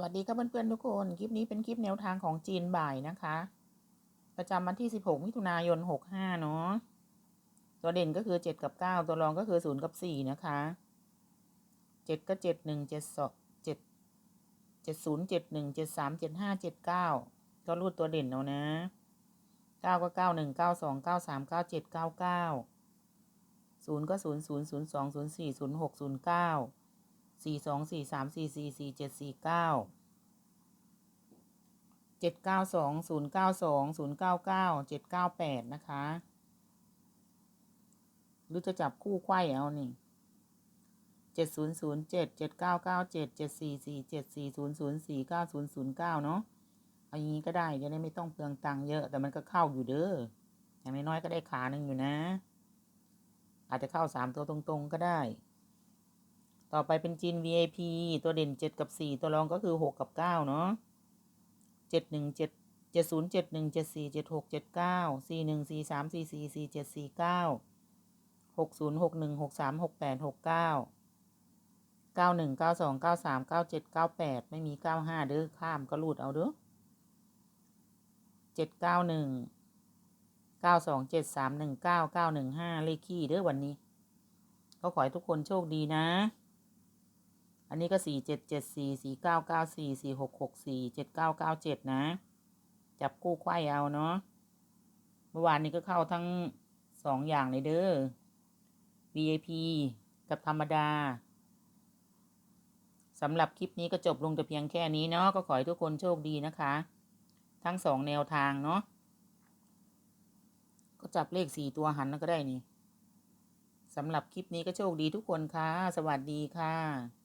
วัสดีครับเพื่อนๆทุกคน คลิปนี้เป็นคลิปแนวทางของจีนบ่ายนะคะ ประจำวันที่ 16 มิถุนายน 65 เนาะตัวเด่นก็คือ 7 กับ 9 ตัวรองก็คือ 0 กับ 4 นะคะ 7 ก็ 7 1 7 2 7 7 0 7 1 7 3 7 5 7 9 ก็รูดตัวเด่นเอานะ 9 ก็ 9 1 9 2 9 3 9 7 9 9 0 ก็ 0 0 0 2 0 4 0 6 0 9 สี่สองสี่สามสี่สี่สี่เจ็ดสี่เก้าเจ็ดเก้าสองศูนย์เก้าสองศูนย์เก้าเก้าเจ็ดเก้าแปดนะคะ หรือจะจับคู่ไขว้เอานี่เจ็ดศูนย์ศูนย์เจ็ดเจ็ดเก้าเก้าเจ็ดเจ็ดสี่สี่เจ็ดสี่ศูนย์ศูนย์สี่เก้าศูนย์ศูนย์เก้าเนาะเอาอย่างนี้ก็ได้จะได้ไม่ต้องเปลืองตังค์เยอะ แต่มันก็เข้าอยู่เด้ออย่างน้อยๆก็ได้ขาหนึ่งอยู่นะ อาจจะเข้าสามตัวตรงๆก็ได้ ต่อไปเป็นจีน VIP ตัวเด่นเจ็ดกับสี่ตัวรองก็คือหกกับเก้าเนาะเจ็ดหนึ่งเจ็ดเจ็ดศูนย์เจ็ดหนึ่งเจ็ดสี่เจ็ดหกเจ็ดเก้าสี่หนึ่งสี่สามสี่สี่สี่เจ็ดสี่เก้าหกศูนย์หกหนึ่งหกสามหกแปดหกเก้าเก้าหนึ่งเก้าสองเก้าสามเก้าเจ็ดเก้าแปดไม่มีเก้าห้าเด้อข้ามก็รูดเอาเด้อเจ็ดเก้าหนึ่งเก้าสองเจ็ดสามหนึ่งเก้าเก้าหนึ่งห้าเลขขี้เด้อวันนี้ ก็ขอให้ทุกคนโชคดีนะ อันนี้ก็สี่เจ็ดเจ็ดสี่สี่เก้าเก้าสี่สี่หกหกสี่เจ็ดเก้าเก้าเจ็ดนะ จับกู้ไขว้เอาเนาะเมื่อวานนี้ก็เข้าทั้งสองอย่างเลยเด้อ VIP กับธรรมดาสำหรับคลิปนี้ก็จบลงแต่เพียงแค่นี้เนาะก็ขอให้ทุกคนโชคดีนะคะ ทั้งสองแนวทางเนาะก็จับเลขสี่ตัวหันก็ได้นี่สำหรับคลิปนี้ก็โชคดีทุกคนค่ะ สวัสดีค่ะ